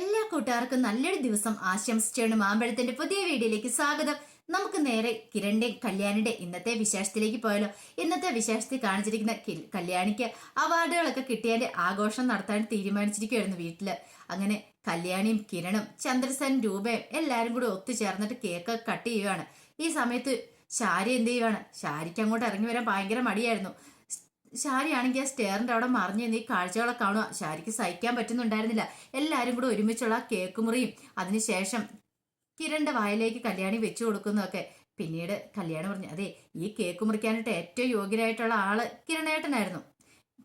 എല്ലാ കൂട്ടുകാർക്കും നല്ലൊരു ദിവസം ആശംസിച്ചാണ് മാമ്പഴത്തിന്റെ പുതിയ വീഡിയോയിലേക്ക് സ്വാഗതം. നമുക്ക് നേരെ കിരണിന്റെ കല്യാണിന്റെ ഇന്നത്തെ വിശേഷത്തിലേക്ക് പോയാലോ. ഇന്നത്തെ വിശേഷത്തിൽ കാണിച്ചിരിക്കുന്ന കല്യാണിക്ക് അവാർഡുകളൊക്കെ കിട്ടിയതിന്റെ ആഘോഷം നടത്താൻ തീരുമാനിച്ചിരിക്കുകയായിരുന്നു വീട്ടിൽ. അങ്ങനെ കല്യാണിയും കിരണും ചന്ദ്രസൻ രൂപയും എല്ലാരും കൂടി ഒത്തുചേർന്നിട്ട് കേക്ക് കട്ട് ചെയ്യുകയാണ് ഈ സമയത്ത് ശാരി എന്ത് ചെയ്യുവാണ്? ശാരിക്ക് അങ്ങോട്ട് ഇറങ്ങി വരാൻ ഭയങ്കര മടിയായിരുന്നു. ശാരിയാണെങ്കിൽ ആ സ്റ്റെയറിന്റെ അവിടെ മറിഞ്ഞു നീ കാഴ്ചകളൊക്കെ കാണുക. ശാരിക്ക് സഹിക്കാൻ പറ്റുന്നുണ്ടായിരുന്നില്ല. എല്ലാവരും കൂടെ ഒരുമിച്ചുള്ള കേക്ക് മുറിയും അതിനുശേഷം കിരണിന്റെ വായിലേക്ക് കല്യാണി വെച്ചു കൊടുക്കുന്നതൊക്കെ. പിന്നീട് കല്യാണി പറഞ്ഞു അതെ ഈ കേക്ക് മുറിക്കാനായിട്ട് ഏറ്റവും യോഗ്യനായിട്ടുള്ള ആൾ കിരണേട്ടനായിരുന്നു.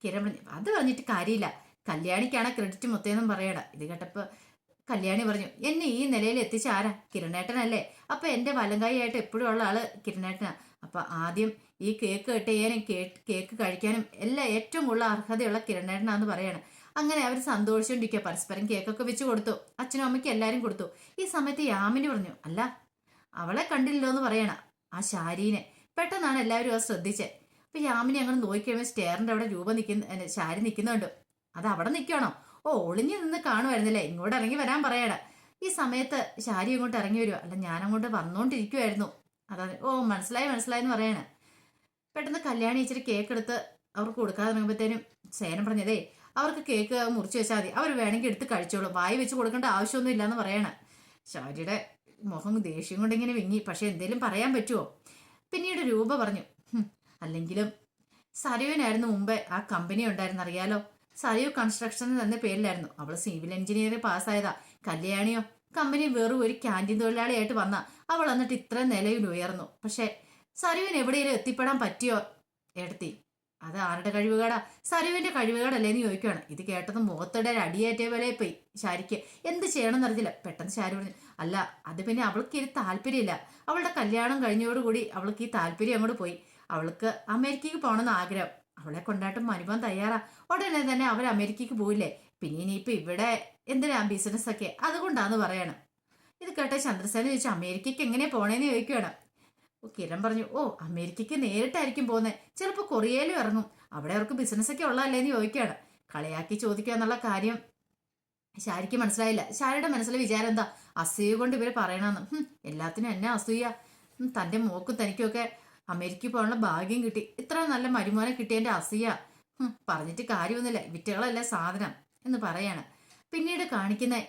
കിരൺ പറഞ്ഞു അത് പറഞ്ഞിട്ട് കാര്യമില്ല. കല്യാണിക്കാണ് ക്രെഡിറ്റ് മൊത്തമെന്നും പറയണ. ഇത് കേട്ടപ്പോൾ കല്യാണി പറഞ്ഞു എന്നെ ഈ നിലയിൽ എത്തിച്ച ആരാ? കിരണേട്ടനല്ലേ. അപ്പൊ എന്റെ വലങ്കായിട്ട് എപ്പോഴും ഉള്ള ആൾ കിരണേട്ടനാ. അപ്പൊ ആദ്യം ഈ കേക്ക് കട്ട് കേക്ക് കഴിക്കാനും എല്ലാം ഏറ്റവും കൂടുതൽ അർഹതയുള്ള കിരണേട്ടനാന്ന് പറയാണ്. അങ്ങനെ അവർ സന്തോഷിച്ചോണ്ടിരിക്കുക പരസ്പരം കേക്കൊക്കെ വെച്ച് കൊടുത്തു. അച്ഛനും അമ്മയ്ക്കും എല്ലാവരും കൊടുത്തു. ഈ സമയത്ത് യാമിനി പറഞ്ഞു അല്ല അവളെ കണ്ടില്ലല്ലോ എന്ന് പറയണ ആ ശാരീനെ. പെട്ടെന്നാണ് എല്ലാവരും അത് ശ്രദ്ധിച്ചത് അപ്പൊ യാമിനി അങ്ങനെ നോക്കിക്കഴിയുമ്പോൾ സ്റ്റേറിന്റെ അവിടെ രൂപം നിൽക്കുന്ന ശാരി നിൽക്കുന്നുണ്ട് അത് അവിടെ നിൽക്കണോ ഓ ഒളിഞ്ഞു നിന്ന് കാണുമായിരുന്നില്ലേ ഇങ്ങോട്ട് ഇറങ്ങി വരാൻ പറയണ. ഈ സമയത്ത് ശാരി ഇങ്ങോട്ട് ഇറങ്ങി വരുമോ അല്ല ഞാൻ അങ്ങോട്ട് വന്നോണ്ടിരിക്കുമായിരുന്നു അതാണ് ഓ മനസ്സിലായി മനസ്സിലായി എന്ന് പറയണ. പെട്ടെന്ന് കല്യാണി ഇച്ചിരി കേക്ക് എടുത്ത് അവർക്ക് കൊടുക്കാതെ തുടങ്ങുമ്പോഴത്തേനും സേനം പറഞ്ഞതേ അവർക്ക് കേക്ക് മുറിച്ച് വെച്ചാൽ മതി. അവർ വേണമെങ്കിൽ എടുത്ത് കഴിച്ചോളൂ. വായി വെച്ച് കൊടുക്കേണ്ട ആവശ്യമൊന്നും ഇല്ലയെന്ന് പറയണ. ശാരിയുടെ മുഖം ദേഷ്യം കൊണ്ടിങ്ങനെ വിങ്ങി. പക്ഷെ എന്തേലും പറയാൻ പറ്റുമോ പിന്നീട് രൂപ പറഞ്ഞു അല്ലെങ്കിലും സരയുവിനായിരുന്നു മുമ്പേ ആ കമ്പനി ഉണ്ടായിരുന്നു അറിയാലോ? സരയു കൺസ്ട്രക്ഷൻ എന്ന പേരിലായിരുന്നു. അവൾ സിവിൽ എഞ്ചിനീയറിംഗ് പാസ്സായതാ. കല്യാണിയോ? കമ്പനി വെറും ഒരു ക്യാന്റീൻ തൊഴിലാളിയായിട്ട് വന്ന. അവൾ എന്നിട്ട് ഇത്ര നിലയിൽ ഉയർന്നു. പക്ഷെ സരുവിന് എവിടെയെങ്കിലും എത്തിപ്പെടാൻ പറ്റിയോ? എടുത്തി. അത് ആരുടെ കഴിവുകേടാ? സരുവിന്റെ കഴിവുകേടല്ലേ എന്ന് ചോദിക്കുകയാണ് ഇത് കേട്ടത് മുഖത്തോടെ ഒരു അടിയേറ്റ പോലെ പോയി. ശാരിക്ക് എന്ത് ചെയ്യണം എന്നറിയില്ല പെട്ടെന്ന് ശാരി പറഞ്ഞു അല്ല അത് പിന്നെ അവൾക്ക് ഇനി താല്പര്യമില്ല. അവളുടെ കല്യാണം കഴിഞ്ഞോടുകൂടി അവൾക്ക് ഈ താല്പര്യം അങ്ങോട്ട് പോയി. അവൾക്ക് അമേരിക്കക്ക് പോകണമെന്ന് ആഗ്രഹം. അവളെ കൊണ്ടാട്ടും മനുഭവം തയ്യാറാ. ഉടനെ തന്നെ അവർ അമേരിക്കയ്ക്ക് പോയില്ലേ പിന്നെ ഇനിയിപ്പോ ഇവിടെ എന്തിനാ ബിസിനസ് ഒക്കെ? അതുകൊണ്ടാന്ന് പറയണം. ഇത് കേട്ട ചന്ദ്രസേന ചോദിച്ചു അമേരിക്കയ്ക്ക് എങ്ങനെ പോണേന്ന് ചോദിക്കുകയാണ് കിരൺ പറഞ്ഞു ഓ അമേരിക്കയ്ക്ക് നേരിട്ടായിരിക്കും പോകുന്നത് ചിലപ്പോൾ കൊറിയയിലും ഇറങ്ങും. അവിടെ അവർക്ക് ബിസിനസ് ഒക്കെ ഉള്ളതല്ലേന്ന് ചോദിക്കുകയാണ്. കളിയാക്കി ചോദിക്കുക എന്നുള്ള കാര്യം ശാരിക്ക് മനസ്സിലായില്ല. ശാരിയുടെ മനസ്സിലെ വിചാരം എന്താ? അസൂയ കൊണ്ട് ഇവർ പറയണമെന്ന് എല്ലാത്തിനും എന്നെ അസൂയ. തന്റെ മോക്കും തനിക്കൊക്കെ അമേരിക്കയിൽ പോകാനുള്ള ഭാഗ്യം കിട്ടി. ഇത്ര നല്ല മരുമോനെ കിട്ടിയതിന്റെ അസൂയ. പറഞ്ഞിട്ട് കാര്യമൊന്നുമില്ല. വിറ്റകളല്ല സാധനം എന്ന് പറയാണ്. പിന്നീട് കാണിക്കുന്ന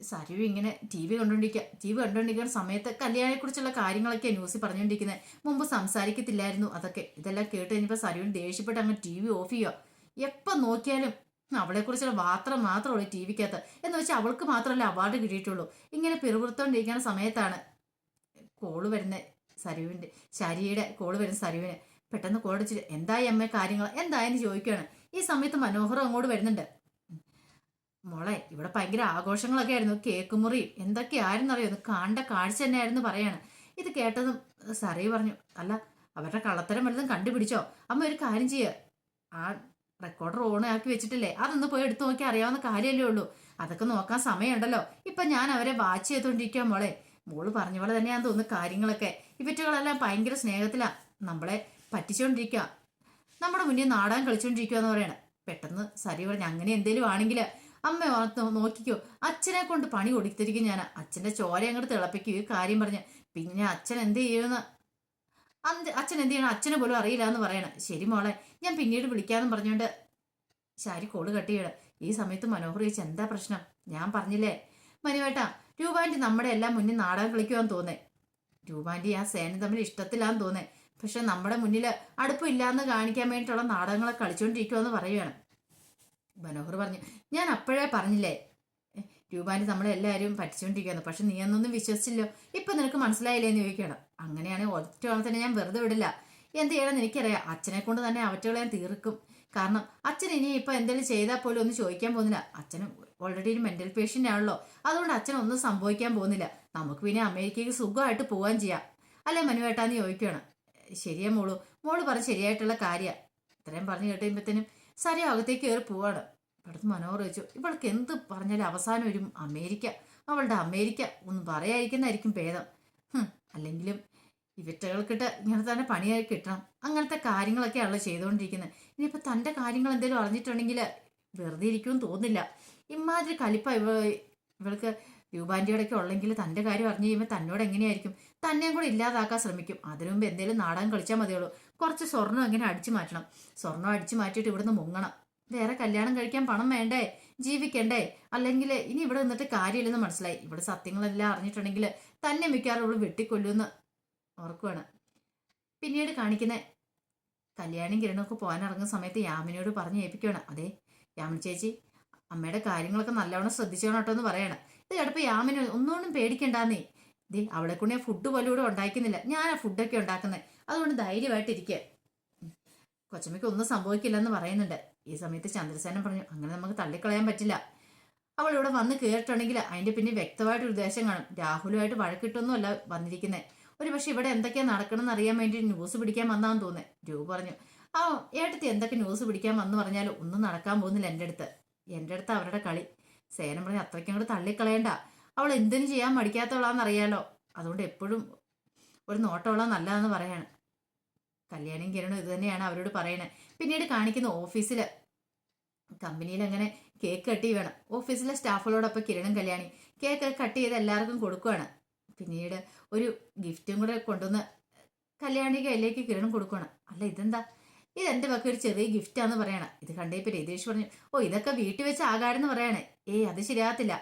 സരു ഇങ്ങനെ ടി വി കണ്ടുകൊണ്ടിരിക്കുക ടി വി കണ്ടുകൊണ്ടിരിക്കുന്ന സമയത്ത് കല്യാണത്തെക്കുറിച്ചുള്ള കാര്യങ്ങളൊക്കെ ന്യൂസിൽ പറഞ്ഞുകൊണ്ടിരിക്കുന്നത് മുമ്പ് സംസാരിക്കത്തില്ലായിരുന്നു അതൊക്കെ. ഇതെല്ലാം കേട്ട് കഴിഞ്ഞപ്പോൾ സരുവിന് ദേഷ്യപ്പെട്ട് അങ്ങ് ടി വി ഓഫ് ചെയ്യുക എപ്പം നോക്കിയാലും അവളെക്കുറിച്ചുള്ള വാർത്ത മാത്രമുള്ളൂ ടി വിക്കകത്ത്. എന്ന് വെച്ചാൽ അവൾക്ക് മാത്രമല്ല അവാർഡ് കിട്ടിയിട്ടുള്ളൂ. ഇങ്ങനെ പിറുപിറുത്തോണ്ടിരിക്കുന്ന സമയത്താണ് കോൾ വരുന്ന സരുവിന്റെ ശരിയുടെ കോൾ വരുന്ന സരുവിന് പെട്ടെന്ന് കോളടിച്ചിട്ട് എന്തായി അമ്മ കാര്യങ്ങൾ എന്തായെന്ന് ചോദിക്കുകയാണ് ഈ സമയത്ത് മനോഹരം അങ്ങോട്ട് വരുന്നുണ്ട്. മോളെ ഇവിടെ ഭയങ്കര ആഘോഷങ്ങളൊക്കെ ആയിരുന്നു. കേക്ക് മുറി എന്തൊക്കെയായിരുന്നറിയോ ഒന്ന് കണ്ട കാഴ്ച തന്നെയായിരുന്നു പറയാണ്. ഇത് കേട്ടതും സറി പറഞ്ഞു അല്ല അവരുടെ കള്ളത്തരം വല്ലതും കണ്ടുപിടിച്ചോ? അമ്മ ഒരു കാര്യം ചെയ്യ. ആ റെക്കോർഡർ ഓൺ ആക്കി വെച്ചിട്ടില്ലേ? അതൊന്ന് പോയി എടുത്തു നോക്കി അറിയാവുന്ന കാര്യമല്ലേ ഉള്ളൂ. അതൊക്കെ നോക്കാൻ സമയമുണ്ടല്ലോ. ഇപ്പൊ ഞാൻ അവരെ വാച്ച് ചെയ്തുകൊണ്ടിരിക്കാം മോളെ. മോൾ പറഞ്ഞ പോലെ തന്നെയാന്ന് തോന്നുന്നു കാര്യങ്ങളൊക്കെ. ഇവറ്റുകളെല്ലാം ഭയങ്കര സ്നേഹത്തിലാ നമ്മളെ പറ്റിച്ചോണ്ടിരിക്കുക നമ്മുടെ മുന്നിൽ നാടകം കളിച്ചോണ്ടിരിക്കുക എന്ന് പറയണേ. പെട്ടെന്ന് സരി പറഞ്ഞു അങ്ങനെ എന്തേലും ആണെങ്കിൽ അമ്മ ഓർത്ത് നോക്കിക്കോ. അച്ഛനെ കൊണ്ട് പണി കൊടുത്തിരിക്കും ഞാൻ അച്ഛന്റെ ചോര അങ്ങോട്ട് തിളപ്പിക്കും. ഈ കാര്യം പറഞ്ഞ്. പിന്നെ അച്ഛൻ എന്ത് ചെയ്യുമെന്ന്? അന്ത് അച്ഛൻ എന്ത് ചെയ്യണം? അച്ഛനെ പോലും അറിയില്ല എന്ന് പറയണം. ശരി മോളെ ഞാൻ പിന്നീട് വിളിക്കാന്ന് പറഞ്ഞുകൊണ്ട് ശാരി കോൾ കട്ട് ചെയ്യണം. ഈ സമയത്ത് മനോഹർ ചോദിച്ചു എന്താ പ്രശ്നം? ഞാൻ പറഞ്ഞില്ലേ? മനുവേട്ടാ രൂപാന്റെ നമ്മുടെ എല്ലാം മുന്നിൽ നാടകം കളിക്കുവാന്ന് തോന്നേ. രൂപാന്റെ ആ സേന തമ്മിൽ ഇഷ്ടത്തിലാന്ന് തോന്നേ. പക്ഷെ നമ്മുടെ മുന്നിൽ അടുപ്പില്ലാന്ന് കാണിക്കാൻ വേണ്ടിയിട്ടുള്ള നാടകങ്ങളെ കളിച്ചുകൊണ്ടിരിക്കുമെന്ന് പറയുകയാണ് മനോഹർ പറഞ്ഞു. ഞാൻ അപ്പോഴേ പറഞ്ഞില്ലേ? രൂപാനി നമ്മളെല്ലാവരും പഠിച്ചുകൊണ്ടിരിക്കുന്നു പക്ഷെ നീ എന്നൊന്നും വിശ്വസിച്ചില്ലോ. ഇപ്പം നിനക്ക് മനസ്സിലായില്ലേ എന്ന് ചോദിക്കണം. അങ്ങനെയാണെങ്കിൽ ഒറ്റ തന്നെ ഞാൻ വെറുതെ വിടില്ല. എന്ത് ചെയ്യണമെന്ന് എനിക്കറിയാം. അച്ഛനെ കൊണ്ട് തന്നെ അവറ്റകളെ ഞാൻ തീർക്കും. കാരണം അച്ഛൻ ഇനി ഇപ്പം എന്തെങ്കിലും ചെയ്താൽ പോലും ഒന്നും ചോദിക്കാൻ പോകുന്നില്ല. അച്ഛന് ഓൾറെഡി ഒരു മെന്റൽ പേഷ്യന്റ് ആണല്ലോ. അതുകൊണ്ട് അച്ഛൻ ഒന്നും സംഭവിക്കാൻ പോകുന്നില്ല. നമുക്ക് പിന്നെ അമേരിക്കയ്ക്ക് സുഖമായിട്ട് പോകാൻ ചെയ്യാം. അല്ലെ മനുവേട്ടാന്ന് ചോദിക്കുകയാണ് ശരിയാ മോളു. മോൾ പറഞ്ഞ് ശരിയായിട്ടുള്ള കാര്യമാണ് ഇത്രയും പറഞ്ഞു കേട്ടുമ്പോഴത്തേനും സരി അകത്തേക്ക് കയറി പോവാണ്. ഇവിടുത്തെ മനോഹർ വെച്ചു ഇവൾക്ക് എന്ത് പറഞ്ഞാലും അവസാനം ഒരു അമേരിക്ക? അവളുടെ അമേരിക്ക ഒന്ന് പറയാതിരിക്കുന്നതായിരിക്കും ഭേദം. അല്ലെങ്കിലും ഇവറ്റകൾക്കിട്ട് ഇങ്ങനെ തന്നെ പണിയായി കിട്ടണം. അങ്ങനത്തെ കാര്യങ്ങളൊക്കെ കാര്യങ്ങളൊക്കെയാണല്ലോ ചെയ്തുകൊണ്ടിരിക്കുന്നത് ഇനിയിപ്പോൾ തന്റെ കാര്യങ്ങൾ എന്തെങ്കിലും അറിഞ്ഞിട്ടുണ്ടെങ്കിൽ വെറുതെ ഇരിക്കുമെന്ന് തോന്നില്ല ഇമാതിരി കലിപ്പ ഇവ ഇവൾക്ക് രൂപാന്റെയോടൊക്കെ ഉള്ളെങ്കിൽ തന്റെ കാര്യം അറിഞ്ഞു കഴിയുമ്പോൾ തന്നോട് എങ്ങനെയായിരിക്കും? തന്നെയും കൂടെ ഇല്ലാതാക്കാൻ ശ്രമിക്കും. അതിനു മുമ്പ് എന്തെങ്കിലും നാടകം കളിച്ചാൽ മതിയുള്ളൂ. കുറച്ച് സ്വർണം ഇങ്ങനെ അടിച്ചു മാറ്റണം. സ്വർണം അടിച്ചു മാറ്റിയിട്ട് ഇവിടുന്ന് മുങ്ങണം. വേറെ കല്യാണം കഴിക്കാൻ പണം വേണ്ടേ? ജീവിക്കണ്ടേ? അല്ലെങ്കിൽ ഇനി ഇവിടെ നിന്നിട്ട് കാര്യമില്ലെന്ന് മനസ്സിലായി. ഇവിടെ സത്യങ്ങളെല്ലാം അറിഞ്ഞിട്ടുണ്ടെങ്കിൽ തന്നെ മിക്കവാറും ഇവിടെ വെട്ടിക്കൊല്ലുമെന്ന് ഓർക്കുവാണ് പിന്നീട് കാണിക്കുന്ന കല്യാണം കിരണമൊക്കെ പോകാൻ ഇറങ്ങുന്ന സമയത്ത് യാമിനിയോട് പറഞ്ഞ് ഏൽപ്പിക്കുകയാണ് അതെ യാമിനി ചേച്ചി അമ്മയുടെ കാര്യങ്ങളൊക്കെ നല്ലവണ്ണം ശ്രദ്ധിച്ചോണം കേട്ടോ എന്ന് പറയണം. ഇത് കേട്ടപ്പോൾ യാമിന് ഒന്നുകൊണ്ടും പേടിക്കണ്ടാന്നേ. ദേ അവളെ ഞാൻ ഫുഡ് പോലും ഇവിടെ ഉണ്ടാക്കുന്നില്ല. ഞാനാ ഫുഡൊക്കെ ഉണ്ടാക്കുന്നത് അതുകൊണ്ട് ധൈര്യമായിട്ടിരിക്കുക കൊച്ചമ്മയ്ക്ക് ഒന്നും സംഭവിക്കില്ലെന്ന് പറയുന്നുണ്ട്. ഈ സമയത്ത് ചന്ദ്രസേനൻ പറഞ്ഞു അങ്ങനെ നമുക്ക് തള്ളിക്കളയാൻ പറ്റില്ല. അവൾ ഇവിടെ വന്ന് കയറിയിട്ടുണ്ടെങ്കിൽ അതിന്റെ പിന്നെ വ്യക്തമായിട്ട് ഉദ്ദേശം കാണും. രാഹുലുമായിട്ട് വഴക്കിട്ടൊന്നുമല്ല വന്നിരിക്കുന്നത് ഒരു പക്ഷെ ഇവിടെ എന്തൊക്കെയാ നടക്കണമെന്ന് അറിയാൻ വേണ്ടി ന്യൂസ് പിടിക്കാൻ വന്നാന്ന് തോന്നുന്നത് രൂപ പറഞ്ഞു ആ ഏട്ടത്തി എന്തൊക്കെ ന്യൂസ് പിടിക്കാൻ വന്നു പറഞ്ഞാലും ഒന്നും നടക്കാൻ പോകുന്നില്ല എന്റെ അടുത്ത്. എന്റെ അടുത്ത് അവരുടെ കളി. സേനം പറഞ്ഞ് അത്രയ്ക്കും കൂടെ തള്ളിക്കളയണ്ട. അവൾ എന്തിനു ചെയ്യാൻ മടിക്കാത്തവളാന്നറിയാലോ അതുകൊണ്ട് എപ്പോഴും ഒരു നോട്ടമുള്ള നല്ലതെന്ന് പറയാണ്. കല്യാണം കിരണും ഇത് തന്നെയാണ് അവരോട് പറയണേ. പിന്നീട് കാണിക്കുന്ന ഓഫീസിൽ കമ്പനിയിൽ അങ്ങനെ കേക്ക് കട്ട് ചെയ്യണം ഓഫീസിലെ സ്റ്റാഫുകളോടൊപ്പം കിരണും കല്യാണി കേക്ക് കട്ട് ചെയ്ത് എല്ലാവർക്കും കൊടുക്കുവാണ്. പിന്നീട് ഒരു ഗിഫ്റ്റും കൂടെ കൊണ്ടുവന്ന് കല്യാണി കയ്യിലേക്ക് കിരണം കൊടുക്കണം അല്ല ഇതെന്താ? ഇത് എന്റെ പക്ക ഒരു ചെറിയ ഗിഫ്റ്റാന്ന് പറയണം. ഇത് കണ്ടേപ്പോ രതീഷ് പറഞ്ഞു ഓ ഇതൊക്കെ വീട്ടിൽ വെച്ച് ആകാടെന്ന് പറയണേ. ഏയ് അത് ശരിയാകത്തില്ല.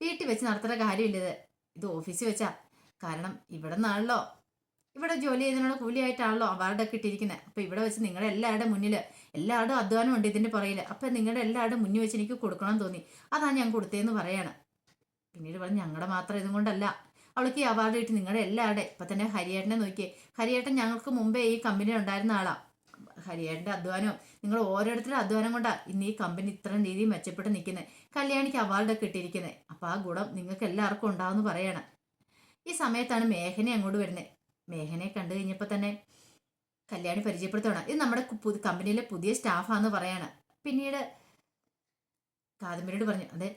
വീട്ടിൽ വെച്ച് നടത്തുന്ന കാര്യമില്ലത് ഇത്. ഓഫീസിൽ വെച്ചാ. കാരണം ഇവിടെ നിന്നാണല്ലോ ഇവിടെ ജോലി ചെയ്തതിനുള്ള കൂലിയായിട്ടാണല്ലോ അവാർഡൊക്കെ ഇട്ടിരിക്കുന്നത് അപ്പൊ ഇവിടെ വെച്ച് നിങ്ങളുടെ എല്ലാവരുടെ മുന്നിൽ എല്ലാവരുടെയും അധ്വാനം ഉണ്ട് ഇതിന്റെ പുറയിൽ അപ്പൊ നിങ്ങളുടെ എല്ലാവരുടെയും മുന്നിൽ വെച്ച് എനിക്ക് കൊടുക്കണം തോന്നി. അതാ ഞാൻ കൊടുത്തതെന്ന് പറയാണ്. പിന്നീട് പറഞ്ഞു ഞങ്ങളുടെ മാത്രം ഇതും കൊണ്ടല്ല. അവൾക്ക് ഈ അവാർഡ് കിട്ടി നിങ്ങളുടെ എല്ലാവരുടെ. ഇപ്പൊ തന്നെ ഹരിയേട്ടനെ നോക്കിയേ. ഹരിയേട്ടൻ ഞങ്ങൾക്ക് മുമ്പേ ഈ കമ്പനി ഉണ്ടായിരുന്ന ആളാ. ഹരിയേട്ടന്റെ അധ്വാനവും നിങ്ങൾ ഓരോരുത്തരുടെ അധ്വാനം കൊണ്ടാ ഇന്ന് ഈ കമ്പനി ഇത്രയും രീതിയിൽ മെച്ചപ്പെട്ട് നിൽക്കുന്നത് കല്യാണിക്ക് അവാർഡൊക്കെ കിട്ടിയിരിക്കുന്നത് അപ്പൊ ആ ഗുണം നിങ്ങൾക്ക് എല്ലാവർക്കും ഉണ്ടാവുമെന്ന് പറയണം. ഈ സമയത്താണ് മേഘനെ അങ്ങോട്ട് വരുന്നത് മേഘനെ കണ്ടു കഴിഞ്ഞപ്പോൾ തന്നെ കല്യാണി പരിചയപ്പെടുത്തണം ഇത് നമ്മുടെ പുതു കമ്പനിയിലെ പുതിയ സ്റ്റാഫാന്ന് പറയാണ്. പിന്നീട് കാദംബരിയോട് പറഞ്ഞു അതെ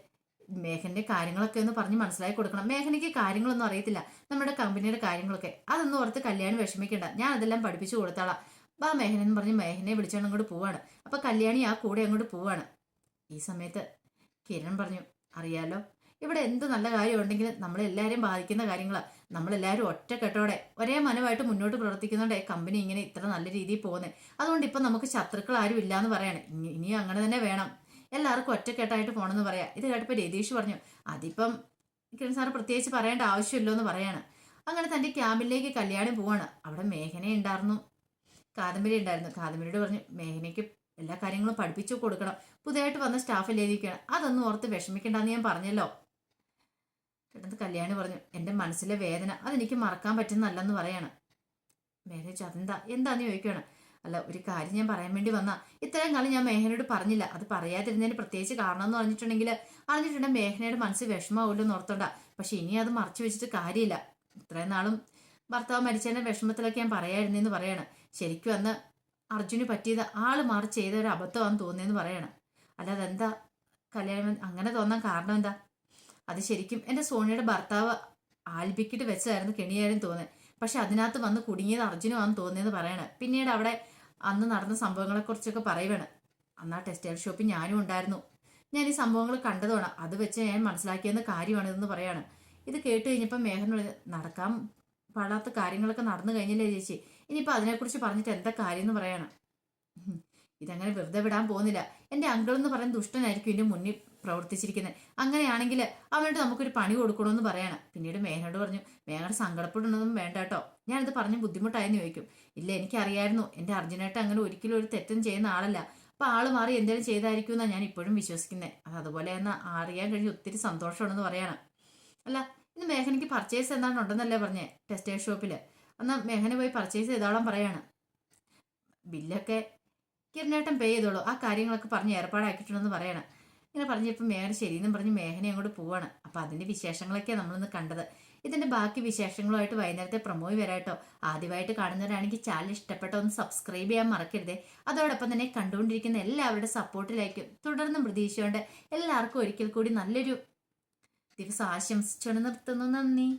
മേഘന്റെ കാര്യങ്ങളൊക്കെ ഒന്ന് പറഞ്ഞ് മനസ്സിലാക്കി കൊടുക്കണം. മേഘനയ്ക്ക് കാര്യങ്ങളൊന്നും അറിയത്തില്ല. നമ്മുടെ കമ്പനിയുടെ കാര്യങ്ങളൊക്കെ. അതൊന്നും ഓർത്ത് കല്യാണി വിഷമിക്കേണ്ട. ഞാൻ അതെല്ലാം പഠിപ്പിച്ചു കൊടുത്താളാം. ബാ മേഘന എന്ന് പറഞ്ഞ് മേഘനെ വിളിച്ചോണ്ട് അങ്ങോട്ട് പോവാണ്. അപ്പൊ കല്യാണി ആ കൂടെ അങ്ങോട്ട് പോവാണ്. ഈ സമയത്ത് കിരൺ പറഞ്ഞു അറിയാലോ ഇവിടെ എന്ത് നല്ല കാര്യം ഉണ്ടെങ്കിലും നമ്മളെല്ലാവരെയും ബാധിക്കുന്ന കാര്യങ്ങളാണ് നമ്മളെല്ലാവരും ഒറ്റക്കെട്ടോടെ ഒരേ മനമായിട്ട് മുന്നോട്ട് പ്രവർത്തിക്കുന്നുണ്ടേ കമ്പനി ഇങ്ങനെ ഇത്ര നല്ല രീതിയിൽ പോകുന്നത് അതുകൊണ്ട് ഇപ്പം നമുക്ക് ശത്രുക്കൾ ആരും ഇല്ലാന്ന് പറയാണ്. ഇനി ഇനിയും അങ്ങനെ തന്നെ വേണം. എല്ലാവർക്കും ഒറ്റക്കെട്ടായിട്ട് പോകണമെന്ന് പറയാം. ഇത് കേട്ടപ്പോൾ രതീഷ് പറഞ്ഞു അതിപ്പം കിരൺ സാർ പ്രത്യേകിച്ച് പറയേണ്ട ആവശ്യമില്ലോ എന്ന് പറയാണ്. അങ്ങനെ തന്റെ ക്യാമ്പിലേക്ക് കല്യാണം പോവാണ്. അവിടെ മേഘന ഉണ്ടായിരുന്നു. കാദംബരി ഉണ്ടായിരുന്നു. കാദംബരിയോട് പറഞ്ഞു മേഘനയ്ക്ക് എല്ലാ കാര്യങ്ങളും പഠിപ്പിച്ചു കൊടുക്കണം. പുതിയതായിട്ട് വന്ന സ്റ്റാഫിൽ എഴുതിക്കണം അതൊന്നും ഓർത്ത് വിഷമിക്കേണ്ടെന്ന് ഞാൻ പറഞ്ഞല്ലോ. പെട്ടെന്ന് കല്യാണി പറഞ്ഞു എന്റെ മനസ്സിലെ വേദന അതെനിക്ക് മറക്കാൻ പറ്റുന്നല്ലെന്ന് പറയാണ്. മേനേജ് അതെന്താ? എന്താന്ന് ചോദിക്കുകയാണ് അല്ല ഒരു കാര്യം ഞാൻ പറയാൻ വേണ്ടി വന്നാ ഇത്രയും കാലം ഞാൻ മേഹനയോട് പറഞ്ഞില്ല. അത് പറയാതിരുന്നതിന് പ്രത്യേകിച്ച് കാരണം എന്ന് പറഞ്ഞിട്ടുണ്ടെങ്കിൽ അറിഞ്ഞിട്ടുണ്ടെങ്കിൽ മേഘനയുടെ മനസ്സ് വിഷമാവില്ലോ എന്ന് ഓർത്തോണ്ട. പക്ഷെ ഇനി അത് മറച്ചു വെച്ചിട്ട് കാര്യമില്ല. ഇത്രയും നാളും ഭർത്താവ് മരിച്ചതിന്റെ വിഷമത്തിലൊക്കെ ഞാൻ പറയായിരുന്നെന്ന് പറയാണ്. ശരിക്കും അന്ന് അർജുന് പറ്റിയത് ആൾ മാറി ചെയ്ത ഒരു അബദ്ധമാണെന്ന് തോന്നിയെന്ന് പറയാണ്. അല്ലാതെ എന്താ കല്യാണം അങ്ങനെ തോന്നാൻ കാരണം എന്താ അത് ശരിക്കും എന്റെ സോണിയുടെ ഭർത്താവ് ആൽബിക്കിട്ട് വെച്ചതായിരുന്നു കെണിയായിരുന്നു തോന്നുന്നത്. പക്ഷെ അതിനകത്ത് വന്ന് കുടുങ്ങിയത് അർജുനുമാണെന്ന് തോന്നിയെന്ന് പറയണേ. പിന്നീട് അവിടെ അന്ന് നടന്ന സംഭവങ്ങളെക്കുറിച്ചൊക്കെ പറയുവാണ്. അന്ന് ആ ടെക്സ്റ്റൈൽ ഷോപ്പിൽ ഞാനും ഉണ്ടായിരുന്നു. ഞാൻ ഈ സംഭവങ്ങൾ കണ്ടതാണ്. അത് വെച്ച് ഞാൻ മനസ്സിലാക്കിയെന്ന കാര്യമാണ് ഇതെന്ന് പറയാണ്. ഇത് കേട്ട് കഴിഞ്ഞപ്പോൾ മേഘന പറഞ്ഞു, നടക്കാൻ പാടാത്ത കാര്യങ്ങളൊക്കെ നടന്നു കഴിഞ്ഞില്ലേ ചേച്ചി? ഇനിയിപ്പോൾ അതിനെക്കുറിച്ച് പറഞ്ഞിട്ട് എന്താ കാര്യം എന്ന് പറയണം ഇതങ്ങനെ വെറുതെ വിടാൻ പോകുന്നില്ല. എന്റെ അങ്കിൾ എന്ന് പറയുന്ന ദുഷ്ടനായിരിക്കും ഇതിന്റെ മുന്നിൽ പ്രവർത്തിച്ചിരിക്കുന്നത്. അങ്ങനെയാണെങ്കിൽ അവനോട് നമുക്കൊരു പണി കൊടുക്കണമെന്ന് പറയണം. പിന്നീട് മേഘനോട് പറഞ്ഞു മേഘന സങ്കടപ്പെടണമെന്നും വേണ്ട കേട്ടോ ഞാനിത് പറഞ്ഞ് ബുദ്ധിമുട്ടായെന്ന് ചോദിക്കും. ഇല്ല എനിക്കറിയായിരുന്നു. എന്റെ അർജുനായിട്ട് അങ്ങനെ ഒരിക്കലും ഒരു തെറ്റും ചെയ്യുന്ന ആളല്ല. അപ്പൊ ആൾ മാറി എന്തെങ്കിലും ചെയ്തായിരിക്കും എന്നാണ് ഞാൻ ഇപ്പോഴും വിശ്വസിക്കുന്നത് അത് അതുപോലെ തന്നെ അറിയാൻ കഴിഞ്ഞ് ഒത്തിരി സന്തോഷമാണെന്ന് പറയണം. അല്ല ഇന്ന് മേഘനയ്ക്ക് പർച്ചേസ് എന്താണ് ഉണ്ടെന്നല്ലേ പറഞ്ഞേ ടെക്സ്റ്റൈൽ ഷോപ്പിൽ എന്നാൽ മേഘന പോയി പർച്ചേസ് ചെയ്തോളം പറയാണ്. ബില്ലൊക്കെ കിരണേട്ടൻ പേ ചെയ്തോളൂ. ആ കാര്യങ്ങളൊക്കെ പറഞ്ഞ് ഏർപ്പാടാക്കിയിട്ടുണ്ടെന്ന് പറയണം. ഇങ്ങനെ പറഞ്ഞപ്പോൾ മേഘന ശരിയെന്നും പറഞ്ഞ് മേഘന അങ്ങോട്ട് പോവാണ്. അപ്പോൾ അതിന്റെ വിശേഷങ്ങളൊക്കെ നമ്മളിന്ന് കണ്ടത്. ഇതിന്റെ ബാക്കി വിശേഷങ്ങളുമായിട്ട് വൈകുന്നേരത്തെ പ്രമോയ് വരാട്ടോ. ആദ്യമായിട്ട് കാണുന്നവരാണെങ്കിൽ ചാനൽ ഇഷ്ടപ്പെട്ട ഒന്ന് സബ്സ്ക്രൈബ് ചെയ്യാൻ മറക്കരുതേ. അതോടൊപ്പം തന്നെ കണ്ടുകൊണ്ടിരിക്കുന്ന എല്ലാവരുടെ സപ്പോർട്ടിലായിരിക്കും തുടർന്നും പ്രതീക്ഷയുണ്ട് എല്ലാവർക്കും ഒരിക്കൽ കൂടി നല്ലൊരു ദിവസം ആശംസിച്ചുകൊണ്ട് നിർത്തുന്നു. നന്ദി.